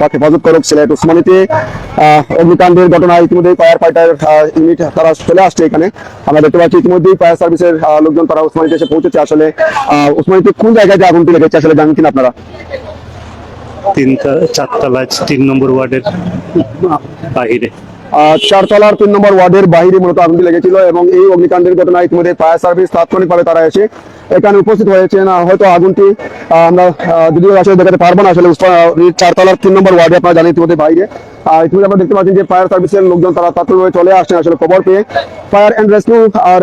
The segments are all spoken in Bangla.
পাক হেফাজত করক সিলেট উসমানিতে। অগ্নিকাণ্ডের ঘটনা ইতিমধ্যেই ফায়ার ফাইটার ইউনিট তারা চলে আসছে এখানে। আমরা দেখতে পাচ্ছি ইতিমধ্যেই ফায়ার সার্ভিসের লোকজন তারা উসমানীতে এসে পৌঁছেছে আসলে। উসমানীতে কোন জায়গায় যে আগুনটি লেগেছে আসলে জানেন কিনা আপনারা? তিন চারতলা তিন নম্বর ওয়ার্ডের বাহিরে। চারতলার তিন নম্বর ওয়ার্ডের বাইরে মূলত আগুনটি লেগেছিল এবং এই অগ্নিকাণ্ডের ঘটনায় ইতিমধ্যে ফায়ার সার্ভিস তাৎক্ষণিকভাবে তারা এসে এখানে উপস্থিত হয়তো আগুনটি আমরা যদিও আসলে দেখাতে পারব না, আসলে চারতলার তিন নম্বর ওয়ার্ডে আপনারা জানেন ইতিমধ্যে বাইরে। আর ইতিমধ্যে আমরা দেখতে পাচ্ছেন যে ফায়ার সার্ভিসের লোকজন তারা তাৎক্ষণিকভাবে চলে আসছেন, আসলে খবর পেয়ে। ফায়ার অ্যান্ড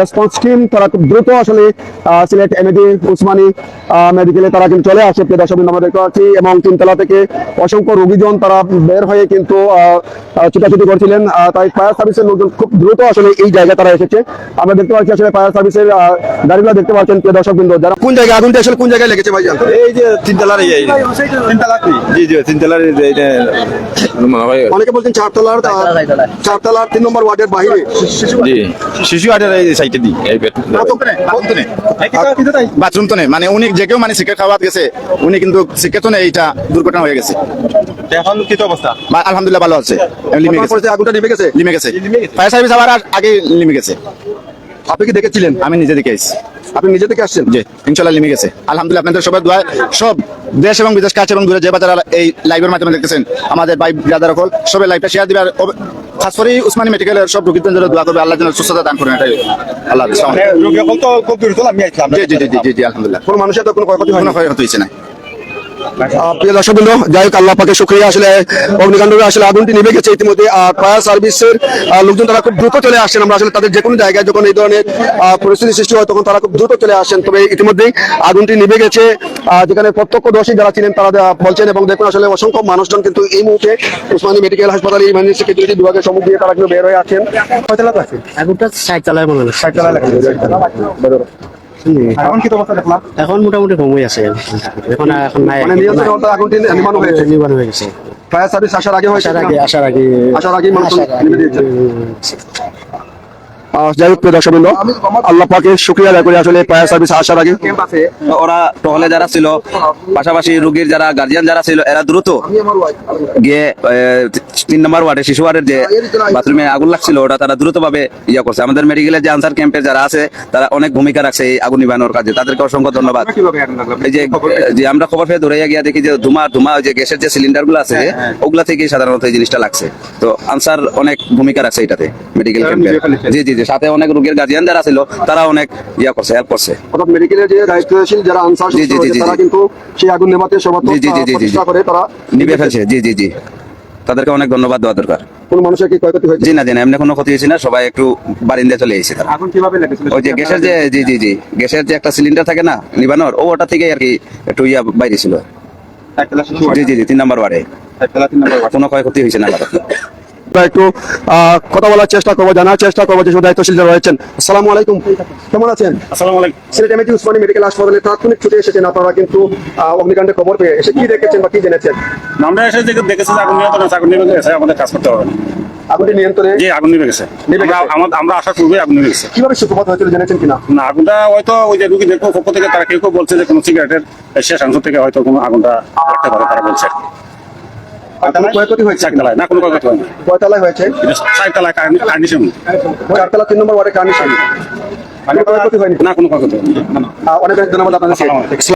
রেসপন্স টিম তারা খুব দ্রুত আসলে সিলেট এমএডি উসমানী মেডিকেলে তারা কিন্তু চলে আসে প্রিয় দর্শক, আমরা দেখতে পাচ্ছি। এবং তিনতলা থেকে অসংখ্য রোগীজন তারা বের হয়ে কিন্তু ছুটাছুটি করছিলেন। তাই ফায়ার সার্ভিসের লোকজন খুব দ্রুত আসলে এই জায়গায় তারা এসেছে। আমরা দেখতে পাচ্ছি আসলে ফায়ার সার্ভিসের গাড়িগুলো দেখতে পাচ্ছেন প্রিয় দর্শক বিন্দু যারা কোন জায়গায় আগুনটা আসলে কোন জায়গায় লেগেছে ভাইজান? এই যে তিনতলার এই জি জি তিনতলার এই যে এইটা অনেকে বলছেন চারতলার চারতলার তিন নম্বর ওয়ার্ডের বাইরে। জি। শিশু আটের এই সাইডে দি। এই বাথরুম তো নেই। মানে উনি যে কেউ মানে শিক্ষা খাওয়া গেছে উনি কিন্তু শিক্ষা তো নেই এইটা দুর্ঘটনা হয়ে গেছে। এখন কি অবস্থা আলহামদুলিল্লাহ ভালো আছে। লিমে ঘটনার গেছে। আগুনটা নিভে গেছে? লিমে গেছে। ফায়ার সার্ভিস আবার আগে লিমে গেছে। আপনি কি দেখেছিলেন? আমি নিজে দেখে আইছি আপনি নিজে থেকে আসছেন? জি ইনশাল্লাহ লিমে গেছে। আলহামদুলিল্লাহ আপনাদের সবার দোয়া সব দেশ এবং বিদেশ কাছে এবং দূরে যে বাজার এই লাইভের মাধ্যমে দেখতেছেন আমাদের ভাই ব্রাদার সকল সবাই লাইভটা শেয়ার দিবে আর খাস করে উসমানী মেডিকেলের সব রোগীদের জন্য দোয়া করবে। আল্লাহ যেন সুস্থতা দান করেন এটাই। আল্লাহ রোগী এখন তো খুব দূর আমি আইছিলাম জি জি জি জি আলহামদুলিল্লাহ। কোনো মানুষের তো কোনো ক্ষয়ক্ষতি কোনো ক্ষয়ক্ষতি হয়েছে না। প্রিয় দর্শক বৃন্দ যাই হোক আল্লাহ পাকে শুক্রিয়া। আসলে অগ্নিকাণ্ডে আসলে আগুনটি নিভে গেছে ইতিমধ্যে আর ফায়ার সার্ভিসের লোকজন তারা খুব দ্রুত চলে আসছেন আমরা আসলে তাদের যে কোনো জায়গায় যখন এই ধরনের পরিস্থিতি সৃষ্টি হয় তখন তারা খুব দ্রুত চলে আসেন। তবে ইতিমধ্যেই আগুনটি নিভে গেছে। যেখানে প্রত্যক্ষদর্শী যারা ছিলেন তারা বলছেন এবং দেখুন আসলে অসংখ্য মানুষজন কিন্তু এই মুহূর্তে উসমানী মেডিকেল হাসপাতালে ইমার্জেন্সি সেক্রেটারি বিভাগের সম্মুখ দিয়ে তারা কিন্তু বের হয়ে আছেন। আগুনটা ষাট চালায় মনে হয়। এখন কি অবস্থা দেখলাম এখন মোটামুটি কমই আছে। এখন এখন নাই। মানে নিয়ন্ত্রণে আগুনটি নির্মাণ হয়েছে নির্মাণ হয়ে গেছে। ফায়ার সার্ভিস আসার আগে হয়েছে আসার আগে আসার আগে। আসার আগে মানুষ আসার আগে, নিভে দিয়েছেন উম, আহ, যাই হোক প্রিয় দর্শক আল্লাহ পাকে শুক্রিয়া আদায় করি আসলে ফায়ার সার্ভিস আসার আগে। ওরা টহলে যারা ছিল পাশাপাশি রোগীর যারা গার্জিয়ান যারা ছিল এরা দ্রুত গিয়ে তিন নম্বর ওয়ার্ডে শিশু ওয়ার্ডের যে বাথরুমে আগুন লাগছিল ওটা তারা দ্রুত ইয়া করছে। আমাদের মেডিকেলের যে আনসার ক্যাম্পের যারা আছে তারা অনেক ভূমিকা রাখছে এই আগুন নিবানোর কাজে। তাদেরকে অসংখ্য ধন্যবাদ। এই যে যে আমরা খবর পেয়ে ধরে গিয়া দেখি যে ধুমা ধুমা যে গ্যাসের যে সিলিন্ডারগুলো আছে ওগুলা থেকেই সাধারণত এই জিনিসটা লাগছে। তো আনসার অনেক ভূমিকা রাখছে এটাতে মেডিকেল ক্যাম্পে জি জি জি। সাথে অনেক রোগীর গার্জিয়ান যারা ছিল তারা অনেক ইয়া করছে হেল্প করছে অর্থাৎ মেডিকেলের যে দায়িত্বশীল যারা আনসার তারা কিন্তু সেই আগুন নেভাতে সর্বাত্মক জি, জি, জি, জি, জি। করে তারা নিবে ফেলছে জি জি জি তাদেরকে অনেক ধন্যবাদ দেওয়া দরকার কোন মানুষের কি ক্ষয়ক্ষতি হয়েছে জি না জি না এমনি কোনো ক্ষতি হয়েছে না সবাই একটু বারিন্দা চলে এসেছে তারা আগুন কীভাবে লেগেছিল ওই যে গ্যাসের যে জি জি জি গ্যাসের যে একটা সিলিন্ডার থাকে না নিবানোর ও ওটা থেকে আর কি একটু ইয়া বাইরে ছিল জি জি জি তিন নম্বর ওয়ার্ডে একতলা তিন নম্বর কোনো ক্ষয়ক্ষতি হয়েছে না একটু কথা বলার চেষ্টা করব জানার চেষ্টা করব যেসব দায়িত্বশীল রয়েছেন। আসসালামু আলাইকুম। কেমন আছেন? আসসালামু আলাইকুম। সিলেট এমএটি উসমানী মেডিকেল হাসপাতালে তাৎক্ষণিক ছুটে এসেছেন। আপনারা কিন্তু অগ্নিকাণ্ডের খবর পেয়ে এসে কি দেখেছেন বা কি জেনেছেন? আমরা এসে দেখেছি আগুন নিয়ন্ত্রণ আগুন নিভে গেছে আমাদের কাজ করতে হবে। আগুনটি নিয়ন্ত্রণে? জি আগুন নিভে গেছে। আমরা- আমরা আসার পূর্বে আগুন নিভে গেছে। কীভাবে সূত্রপাত হয়েছিল জেনেছেন কিনা? না আগুনটা হয়তো ওই যে রুগীদের পক্ষ থেকে তারা কেউ কেউ বলছে যে কোনো সিগারেটের শেষ অংশ থেকে হয়তো কোনো আগুনটা লাগতে পারে তারা বলছে। কোনো ক্ষয়ক্ষতি হয়েছে? চারতলায়। না কোনো ক্ষয়ক্ষতি হয়নি। কয়তলায় হয়েছে? চারতলায় কন্ডিশন চারতলা তিন নম্বর ওয়ার্ডে কারণ মানে ক্ষয়ক্ষতি হয়নি? না কোনো ক্ষয়ক্ষতি হয়নি। অনেক ধন্যবাদ আপনাদের।